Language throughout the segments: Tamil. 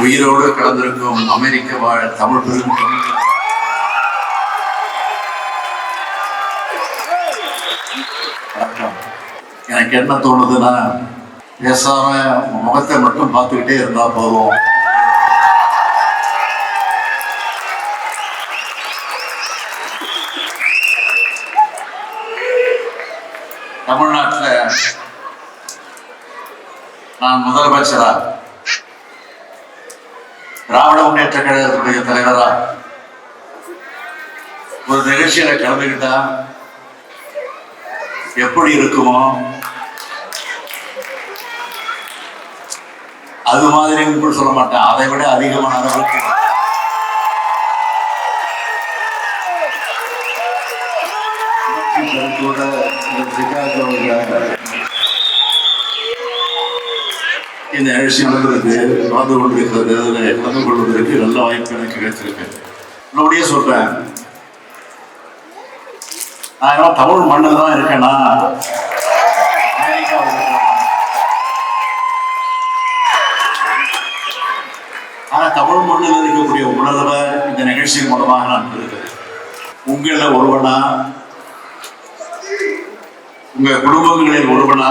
உயிரோடு கலந்திருக்கும் அமெரிக்க வாழ் தமிழ் பெருமக்கள் எனக்கு என்ன தோணுதுன்னா பேசாம முகத்தை மட்டும் பார்த்துக்கிட்டே இருந்தா போதும். தமிழ்நாட்டில் நான் முதலமைச்சரா? திராவிட முன்னேற்ற கழகத்தினுடைய தலைவரா? ஒரு நிகழ்ச்சியில கலந்துக்கிட்டா எப்படி இருக்குமோ? அது மாதிரி கூட சொல்ல மாட்டேன். அதை விட அதிகமான அளவுக்கு இந்த நிகழ்ச்சி நடந்ததுக்கு கலந்து கொண்டிருக்கிறது அதில் கலந்து கொள்வதற்கு நல்ல வாய்ப்பு எனக்கு கிடைச்சிருக்கு இன்னொடியே சொல்றேன். நான் என்ன தமிழ் மண்ணில் தான் இருக்கேனா? ஆனால் தமிழ் மண்ணில் இருக்கக்கூடிய உணர்வை இந்த நிகழ்ச்சியின் மூலமாக நான் பெறுகிறேன். உங்களில் ஒருவனா? உங்க குடும்பங்களில் ஒருவனா?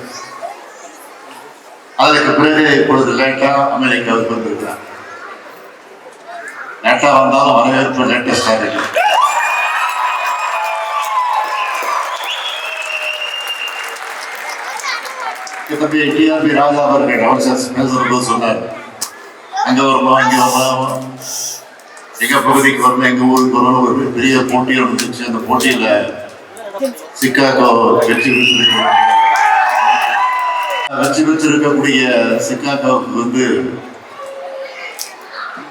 அதற்கு பிறகு இப்பொழுது லேட்டா அமெரிக்காவுக்கு வந்திருக்கிறார் லேட்டா வந்தாலும் வரவேற்பு லேட்டஸ்டா இருக்கு தம்பி டிஆர்பி ராஜா அவர்கள் அவர் பேசும்போது சொன்னார். அங்க வரணும் இங்க வரணும் எங்க பகுதிக்கு வரணும் எங்க ஊருக்கு வரணும் ஒரு பெரிய போட்டி நடந்துச்சு. அந்த போட்டியில சிக்காகோ வெற்றி பெற்றிருக்கிறார். வெற்றி பெற்றிருக்கக்கூடிய சிக்காகோவுக்கு வந்து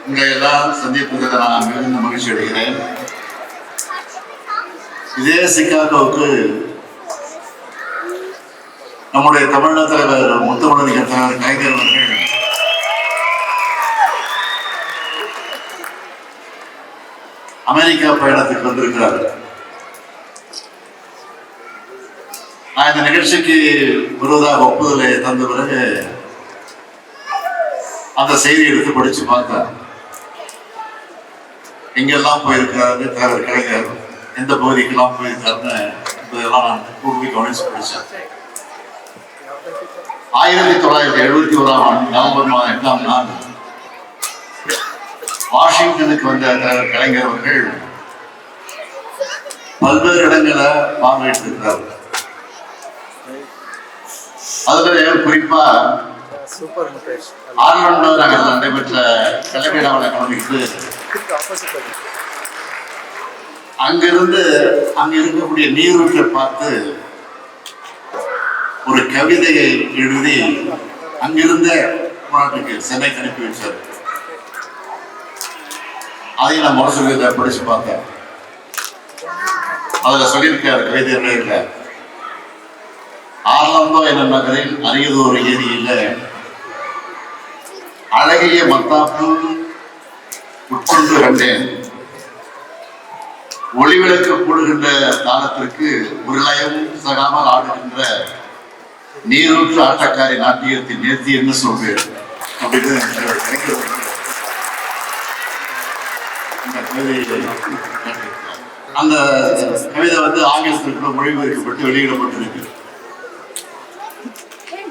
உங்களை எல்லாம் சந்திப்பதில் நான் மிகுந்த மகிழ்ச்சி அடைகிறேன். இதே சிக்காகோவுக்கு நம்முடைய தமிழக தலைவர் முத்தமிழறிஞர் தலைவர் கலைஞர் அவர்கள் அமெரிக்கா பயணத்துக்கு வந்திருக்கிறார்கள் நான் இந்த நிகழ்ச்சிக்கு வருவதாக ஒப்புதலை தந்த பிறகு அந்த செய்தி எடுத்து படிச்சு பார்த்தேன் எங்கெல்லாம் போயிருக்காரு தலைவர் கலைஞர் எந்த பகுதிக்கெல்லாம் போயிருக்காருன்னு இதெல்லாம் நான் கூர்வி கவனிச்சு படிச்சேன். ஆயிரத்தி தொள்ளாயிரத்தி எழுபத்தி ஓராம் ஆண்டு நவம்பர் மாதம் எட்டாம் நாள் வாஷிங்டனுக்கு வந்த தலைவர் கலைஞர் அவர்கள் பல்வேறு இடங்களை பார்வையிட்டிருக்கிறார் அதுல குறிப்பா சூப்பர் நகரில் நடைபெற்ற கலைஞராவலை கலந்துக்கிட்டு அங்கிருந்து அங்க இருக்கக்கூடிய நீரூற்றை பார்த்து ஒரு கவிதையை எழுதி அங்கிருந்த நாட்டுக்கு சென்னைக்கு அனுப்பி வச்சார் அதையும் நான் முரசொலியில் படிச்சு பார்த்தேன். அதுல சொல்லியிருக்காரு கவிதை என்ன இல்லை. ஆர்லாந்தோ என்ற நகரில் அரியதோர் ஏரியில அழகிய மத்தாப்பு உட்கொண்டு கண்டேன். ஒளிவிளக்கு போடுகின்ற தாளத்திற்கு உருளையும் சகாமல் ஆடுகின்ற நீரூற்று ஆட்டக்காரி நாட்டியத்தின் நேர்த்தி என்ன சொல்வேன்? அப்படின்னு அந்த கவிதை வந்து ஆங்கிலத்திற்கு மொழிபெயர்க்கப்பட்டு வெளியிடப்பட்டிருக்கு.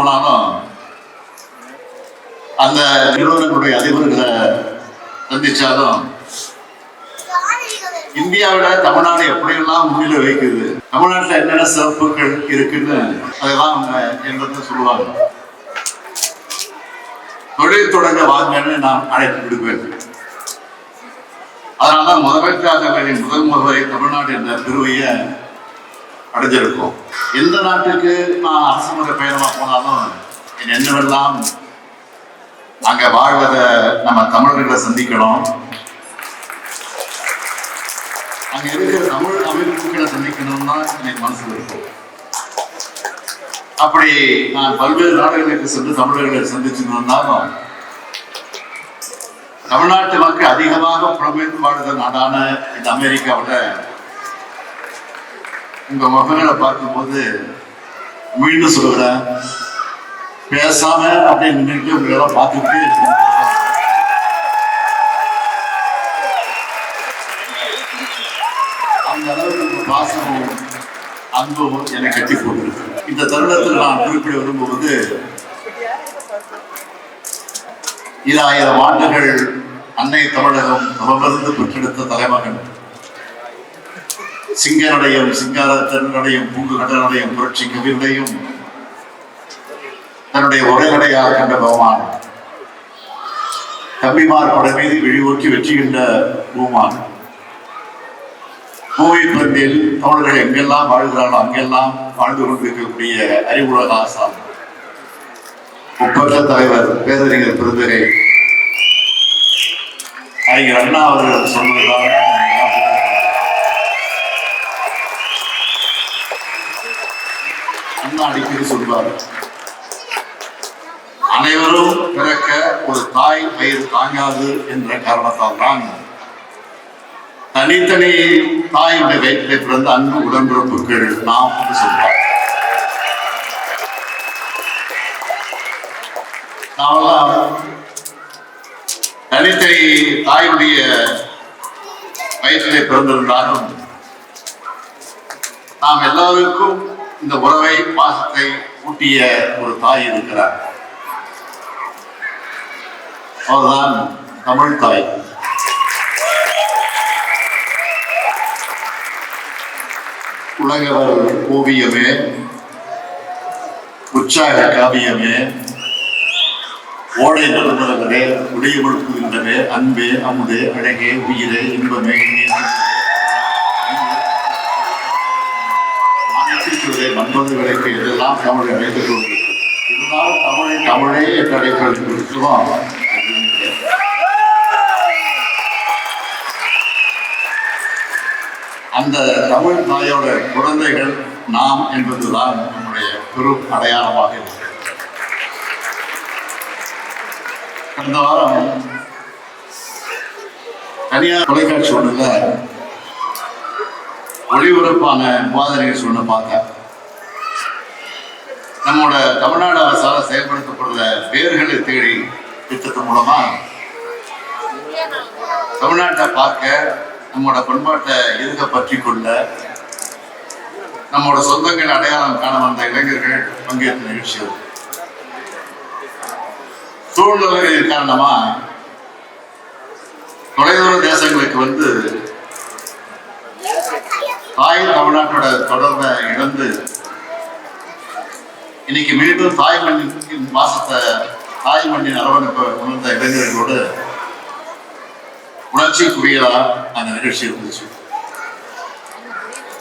போனாலும் அந்த நிறுவனங்களுடைய அதிபர்களை சந்திச்சாலும் இந்தியாவில தமிழ்நாடு எப்படியெல்லாம் முன்னிலை வைக்குது தமிழ்நாட்டில் என்னென்ன சிறப்புகள் இருக்குன்னு அதெல்லாம் அவங்க என்கிட்ட சொல்லுவாங்க. தொழில் தொடங்க வாங்கன்னு நான் அழைத்து விடுவேன் அதனாலதான் முதலமைச்சர்களின் முதல் முறை தமிழ்நாடு என்ற பெருமையை அடைஞ்சிருக்கும் எந்த நாட்டுக்கு நான் அரசு முறை பயணமா போனாலும் என் எண்ணமெல்லாம் அங்க வாழ்வத நம்ம தமிழர்களை சந்திக்கணும். அங்க இருக்கிற தமிழ் அமைப்புகளை சந்திக்கணும்னா எனக்கு மனசுல இருக்கும் அப்படி நான் பல்வேறு நாடுகளுக்கு சென்று தமிழர்களை சந்திச்சு வந்தாலும் தமிழ்நாட்டு மக்கள் அதிகமாக புலம்பெயர்ந்து வாழ்கிற நாடான இந்த அமெரிக்காவில் உங்க முகங்களை பார்க்கும்போது மீண்டும் சொல்கிறேன் பேசாம அப்படியே நின்றுட்டு உங்களெல்லாம் பார்த்துட்டு அந்த அளவுக்கு உங்க பாசமும் அன்பும் என்னை கட்டி போட்டிருக்கு. இந்த தருணத்தில் நான் குறிப்பிட விரும்புவது ஈராயிரம் ஆண்டுகள் அன்னை தமிழகம் தவமிருந்து பெற்றெடுத்த தலைமகன். சிங்கனடையும் சிங்கார பூங்கு கடனுடையும் புரட்சி கவியுடையும் தன்னுடைய உரைநடையாக கண்ட பகவான் தம்பிமார் படம் மீது விழிவோக்கி வெற்றி பூமான். பூவை பந்தில் தமிழர்கள் எங்கெல்லாம் வாழ்கிறார்களோ அங்கெல்லாம் வாழ்ந்து கொண்டிருக்கக்கூடிய அறிவுலக ஆசான். முப்பட்ட தலைவர் பேரறிஞர் பெருந்தகை. அறிஞர் அண்ணா அவர்கள் சொன்னதுதான் அண்ணா அடிக்கடி சொல்வார் அனைவரும் பிறக்க ஒரு தாய் வயிறு தாங்காது என்ற காரணத்தால் தான் தனித்தனி தாயுடைய வயிற்றிலே பிறந்த அன்பு உடன்பிறப்புகள் நாம் என்று சொல்வார் நாமெல்லாம் தனித்தனி தாயுடைய வயிற்றிலே பிறந்திருந்தாலும் நாம் எல்லாருக்கும் இந்த உறவை பாசத்தை ஊட்டிய ஒரு தாய் இருக்கிறார். அவர்தான் தமிழ் தாய். உலகவர் ஓவியமே உற்சாக காவியமே ஓடை நடுமரங்களே உடையமுழுக்குகின்றவே அன்பே அமுதே அழகே உயிரே இன்பமே மாநிலத்திற்குள்ளே விளக்கு இதெல்லாம் தமிழை அழைத்துக் கொண்டிருக்கிறது. இதனால் தமிழை தமிழே என்று அழைப்பதற்கு இருக்கிறோம் அந்த தமிழ் தாயோட குழந்தைகள் நாம் என்பதுதான் நம்முடைய பெரு அடையாளமாக இருக்கிறது. கடந்த வாரம் தனியார் தொலைக்காட்சி ஒன்றுல ஒளிபரப்பான விவாத நிகழ்ச்சி ஒன்று பார்த்தேன். நம்மோட தமிழ்நாடு அரசால் செயல்படுத்தப்படுற வேர்களை தேடி திட்டத்தின் மூலமா தமிழ்நாட்டை பார்க்க நம்மோட பண்பாட்டை இருக்க பற்றி கொள்ள நம்மோட சொந்தங்கள் அடையாளம் காண வந்த இளைஞர்கள் பங்கேற்ற நிகழ்ச்சி அது. சூழ்நிலைகளின் காரணமா தொலைதூர தேசங்களுக்கு வந்து தாய் தமிழ்நாட்டோட தொடர்பை இழந்து இன்னைக்கு மீண்டும் தாய் மண்ணின் மாசத்தை தாய் மண்ணின் அரவணைப்பை உணர்ந்த இளைஞர்களோடு உணர்ச்சி குவியலா அந்த நிகழ்ச்சி இருந்துச்சு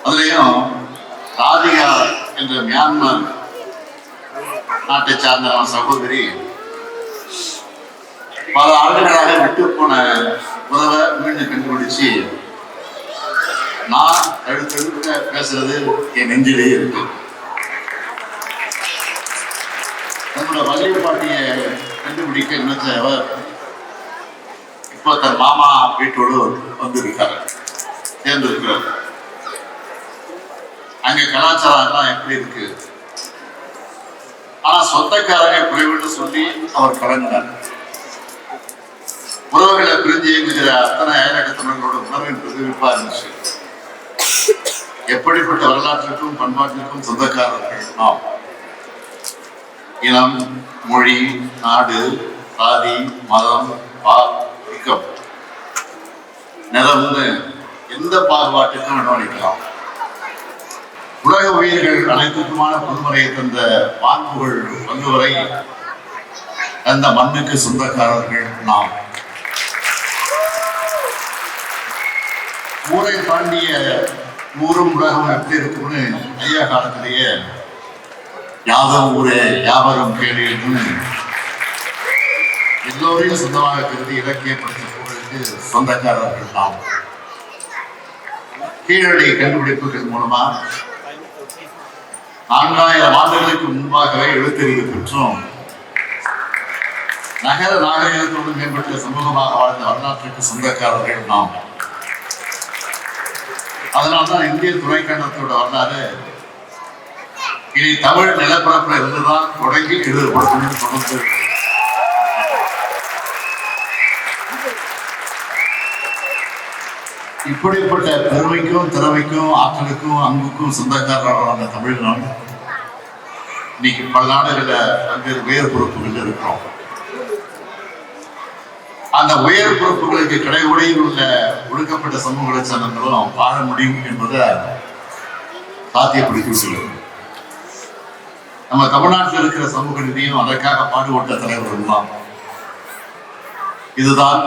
அதுலயும் ராதிகா என்ற மியான்மர் நாட்டை சார்ந்த சகோதரி பல ஆண்டுகளாக விட்டு போன உறவை மீண்டும் கண்டுபிடிச்சு நான் அடுத்தடுத்த பேசுறது என் நெஞ்சிலேயே இருக்கு நம்மளோட வள்ளிய பாட்டியை கண்டுபிடிக்க நினைச்ச அவர் இப்போ தன் மாமா வீட்டோடு வந்திருக்கார். சேர்ந்திருக்கிறார். அங்க கலாச்சாரம்லாம் எப்படி இருக்கு? ஆனா சொந்தக்காரங்க குறைவுன்னு சொல்லி அவர் கலந்தார் உறவுகளை பிரிஞ்சு இயங்குகிற அத்தனை அயலகத்தவர்களோட உணர்வின் பிரதிபலிப்பா இருந்துச்சு. எப்படிப்பட்ட வரலாற்றுக்கும் பண்பாட்டிற்கும் சொந்தக்காரர்கள் நாம் இனம் மொழி நாடு சாதி மதம் பாக்கம் நிலம்னு எந்த பாகுபாட்டுக்கும் இடமளிக்கலாம் உலக உயிர்கள் அனைத்துக்குமான பொதுமுறையை தந்த பான்புகள் வங்குவரை அந்த மண்ணுக்கு சொந்தக்காரர்கள் நாம். ஊரை தாண்டிய ஊரும் உலகம் எப்படி இருக்கும்னு ஐயா காலத்திலேயே யாதவ் ஊரே வியாபாரம் கேள்வின்னு எல்லோரையும் சொந்தமாக கருதி இலக்கியப்படுத்துவதற்கு சொந்தக்காரர்கள் நாம் கீழடி கண்டுபிடிப்புகள் மூலமா நான்காயிரம் ஆண்டுகளுக்கு முன்பாகவே எழுத்தறிவு பெற்றோம். நகர நாகரிகத்தோடு மேம்பட்ட சமூகமாக வாழ்ந்த வரலாற்றுக்கு சொந்தக்காரர்கள் நாம். அதனால்தான் இந்திய துணைக்கண்டத்தோட வரலாறு இனி தமிழ் நிலப்பரப்புல இருந்துதான் தொடங்கி எழுதப்படணும்னு தொடர்ந்து இப்படிப்பட்ட பெருமைக்கும் திறமைக்கும் ஆற்றலுக்கும் அன்புக்கும் சொந்தக்காரரான தமிழ்நாடு இன்னைக்கு பல நாடுகளில் பல்வேறு உயர் பொறுப்புகள் இருக்கிறோம். அந்த உயர் பொறுப்புகளுக்கு கடைவுடையில் உள்ள ஒடுக்கப்பட்ட சமூக சார்ந்தவர்களும் வாழ முடியும் என்பதை சாத்தியப்படுத்தி விட்டுள்ளது நம்ம தமிழ்நாட்டில் இருக்கிற சமூக நிதியும் அதற்காக பாடுபட்ட தலைவர்கள் தான் இதுதான்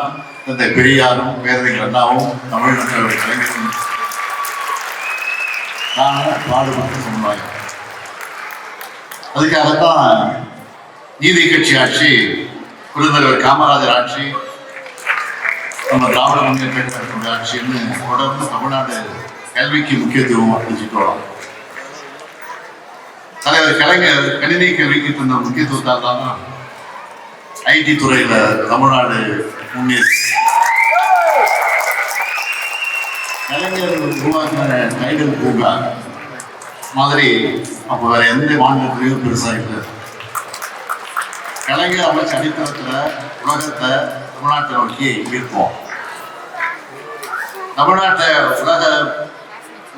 இந்த பெரியாரும் பேரறிஞர் அண்ணாவும் தமிழ்நாட்டில் கலைஞரும். நானும் பாடுபட்ட சமுதாயம். அதுக்காகத்தான் நீதி கட்சி ஆட்சி பெருந்தலைவர் காமராஜர் ஆட்சி நம்ம திராவிட முன்னேற்ற ஆட்சின்னு தொடர்ந்து தமிழ்நாடு கல்விக்கு முக்கியத்துவம் அளிச்சுட்டு வரோம். தலைவர் கலைஞர் கணினி கல்விக்கு தந்த முக்கியத்துவத்தால் தான் ஐடி துறையில தமிழ்நாடு முன்னேறி. கலைஞர் உருவாக்கின டைடல் பூங்கா மாதிரி அப்போ வேற எந்த மாநிலத்திலையும் பெருசா இல்லை. கலைஞர் அமைச்ச அடித்தளத்துல உலகத்தை தமிழ்நாட்டை நோக்கி ஈர்ப்போம். தமிழ்நாட்டை உலக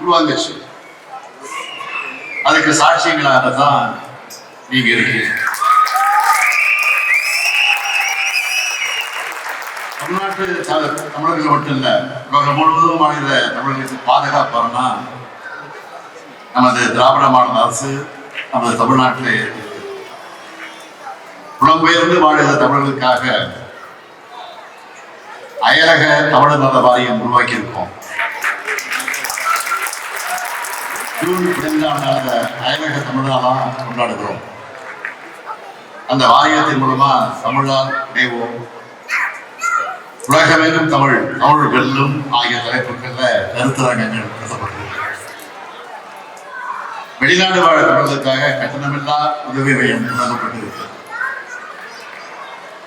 உருவாங்கச்சு அதுக்கு சாட்சியங்களாக தான் நீங்க இருக்கீங்க. தமிழ்நாட்டு தமிழர்கள் மட்டும் இல்ல உலகம் முழுவதும் மாநில தமிழர்களுக்கு பாதுகாப்பு நமது திராவிட மாநில அரசு நமது தமிழ்நாட்டிலே புலம்பெயர்ந்து மாநில தமிழர்களுக்காக அயலக தமிழர் நல வாரியம் உருவாக்கியிருக்கோம் இருக்கோம் ஜூன் பதினஞ்சாம் நாள் அயலக தமிழ்நாளாக கொண்டாடுகிறோம். அந்த வாரியத்தின் மூலமா தமிழால் இணைவோம் உலகமெங்கும் தமிழ் தமிழ் வெல்லும் ஆகிய தலைப்புகள்ல கருத்தரங்கங்கள் நடத்தப்பட்டிருக்கு வெளிநாடு வாழ தமிழர்களுக்காக கட்டணமில்லா உதவி மையம் தொடங்கப்பட்டிருக்கு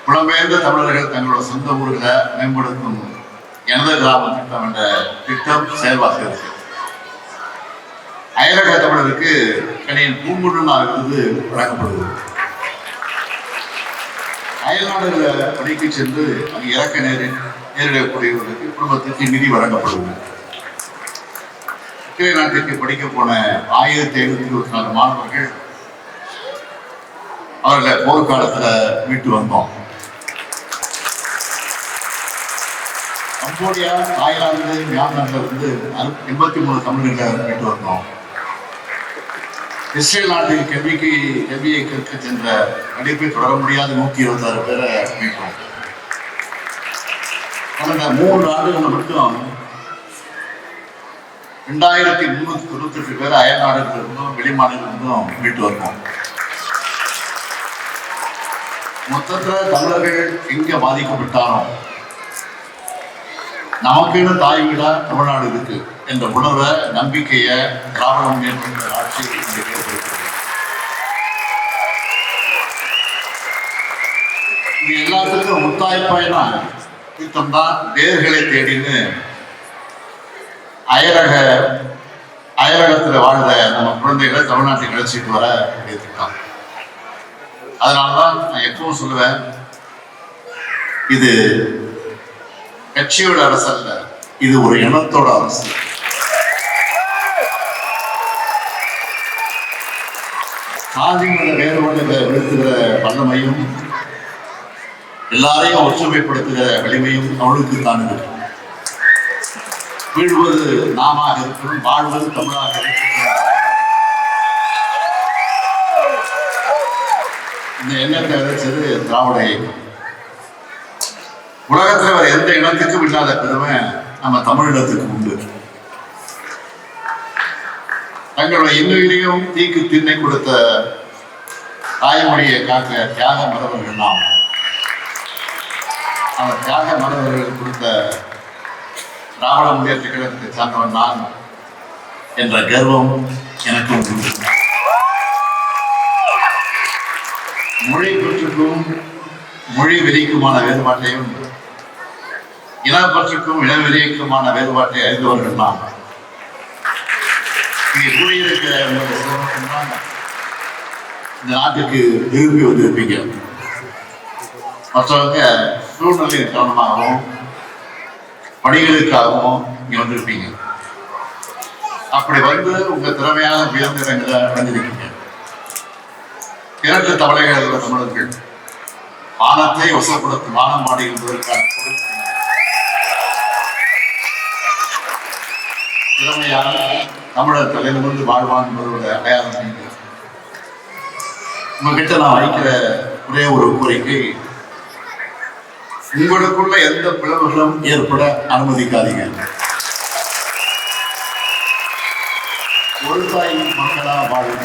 புலம்பெயர்ந்த தமிழர்கள் தங்களோட சொந்த ஊர்களை மேம்படுத்தும் எனது கிராம திட்டம் என்ற திட்டம் செயல்பாட்டு இருக்கிறது அயலக தமிழருக்கு கணியன் பூங்குழலார் விருது வழங்கப்படுகிறது. அயல்நாடுகளை பணிக்கு சென்று அங்கு இறக்க நேரி நேரிடக்கூடியவர்களுக்கு குடும்பத்திற்கு நிதி வழங்கப்படுகிறது. இஸ்ரேல் நாட்டிற்கு படிக்க போன ஆயிரத்தி ஐநூத்தி இருபத்தி நாலு மாணவர்கள் அவர்களை போர்க்காலத்துல மீட்டு வந்தோம். கம்போடியா தாய்லாந்து மியான்மர்ல இருந்து அறு- எண்பத்தி மூணு தமிழர்களை மீட்டு வந்தோம். இஸ்ரேல் நாட்டின் கல்விக்கு கல்வியை கற்க சென்ற படிப்பை தொடர முடியாத நூத்தி இருபத்தாறு பேரை மீட்டோம் கடந்த மூன்று ஆண்டுகள் மட்டும் ரெண்டாயிரத்தி முன்னூத்தி தொண்ணூத்தி எட்டு பேர் அயல் நாடுகள் இருந்தும் வெளி இருந்தும் மீட்டு வருவோம். மொத்தத்துல தமிழர்கள் எங்க பாதிக்கப்பட்டாலும் நமக்குன்னு தாய் வீடா தமிழ்நாடு இருக்கு என்ற உணர்வை நம்பிக்கையை திராவிட முன்னேற்ற ஆட்சி இது எல்லாத்துக்கும் முத்தாய்ப்பாய்னா யுத்தம் தான் வேர்களை தேடின்னு அயலக அயலகத்தில் வாழ்ற நம்ம குழந்தைகளை தமிழ்நாட்டில் அழைச்சிட்டு வர வேண்டிய அதனால தான் நான் எப்பவும் சொல்லுவேன் இது கட்சியோட அரசு அல்ல இது ஒரு இனத்தோட அரசு. சாதி மத வேறுபாடுகளை விழுத்துகிற வல்லமையும் எல்லாரையும் ஒற்றுமைப்படுத்துகிற வலிமையும் அவளுக்கு தான் இருக்கு. வீழ்வது நாம இருக்கணும் வாழ்வது தமிழாக இருக்கணும் இந்த எண்ணத்தை விதைச்சது திராவிட இயக்கம். உலகத்துல வேற எந்த இனத்துக்கும் இல்லாத பெருமை நம்ம தமிழினத்துக்கு உண்டு. தங்களுடைய இன்னுயிரையும் தீக்கு திண்ணை கொடுத்த தாய்மொழியை காக்க தியாக மரபர்கள் நாம். அந்த தியாக மரபர்கள் கொடுத்த திராவிட முன்னேற்ற கழகத்தை சார்ந்தவன் நான் என்ற கர்வம் எனக்கும் உண்டு. மொழி பற்றுக்கும் மொழி வெறிக்குமான வேறுபாட்டையும் இனப்பற்றுக்கும் இனவெறியக்குமான வேறுபாட்டை அறிந்தவர்கள் நாம் இங்கே கூடியிருக்கிற இந்த நாட்டுக்கு விரும்பி வந்திருப்பீங்க. மற்றவங்க சூழ்நிலை காரணமாகவும் பணிகளுக்காகவும் இங்க வந்திருப்பீங்க. அப்படி வந்து உங்க திறமையான உயர்ந்த இடங்களை அடைஞ்சிருக்கீங்க இரண்டு தவளைகள் தமிழர்கள். வானத்தை வசப்படுத்தும் வானம் மாடி என்பதற்கான திறமையான தமிழர் தலைநிமிர்ந்து வாழ்வான் என்பதோட அடையாளம் நீங்க. உங்ககிட்ட நான் வைக்கிற ஒரே ஒரு கோரிக்கை உங்களுக்குள்ள எந்த பிளவுகளும் ஏற்பட அனுமதிக்காதீங்க. ஒரு மக்களா வாழும்.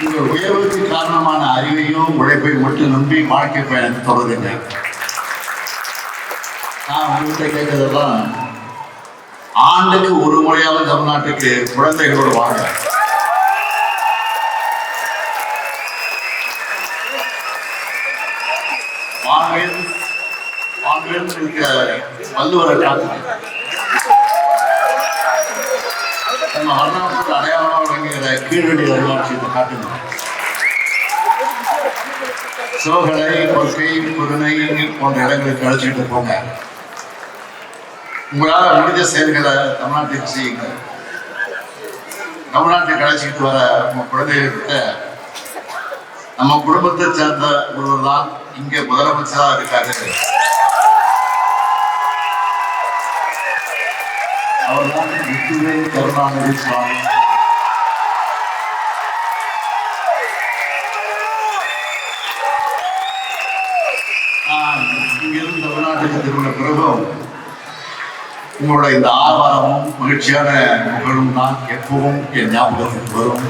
உங்கள் உயர்வுக்கு காரணமான அறிவையும் உழைப்பை மட்டும் நம்பி வாழ்க்கை பயணத்தை தொடருங்க. நான் உங்கள்கிட்ட கேட்கறதெல்லாம் ஆண்டுக்கு ஒரு முறையாவது தமிழ்நாட்டுக்கு குழந்தைகளோடு வாங்க. வாங்கல் வாங்கல் இருக்க வள்ளுவரை காட்டுங்க நம்ம வரலாற்று அடையாளமாக விளங்குகிற கீழடி வரலாட்சியத்தை காட்டுங்க சிவகலை கொள்கை பொருணை போன்ற இடங்களுக்கு அழைச்சிட்டு போங்க. உங்களால் முடிஞ்ச செயல்களை தமிழ்நாட்டுக்கு செய்யுங்க தமிழ்நாட்டுக்கு அழைச்சிட்டு வர உங்க குழந்தைகிட்ட நம்ம குடும்பத்தை சேர்ந்த ஒருவர் தான் இங்கே முதலமைச்சராக இருக்காரு. அவர்தான் முத்துவேல் கருணாநிதி சுவாமி. இங்கிருந்து தமிழ்நாட்டுக்கு திரும்பின பிறகும் உங்களோட இந்த ஆர்வாரமும் மகிழ்ச்சியான புகழும் தான் எப்பவும் என் ஞாபகத்துக்கு வரும்.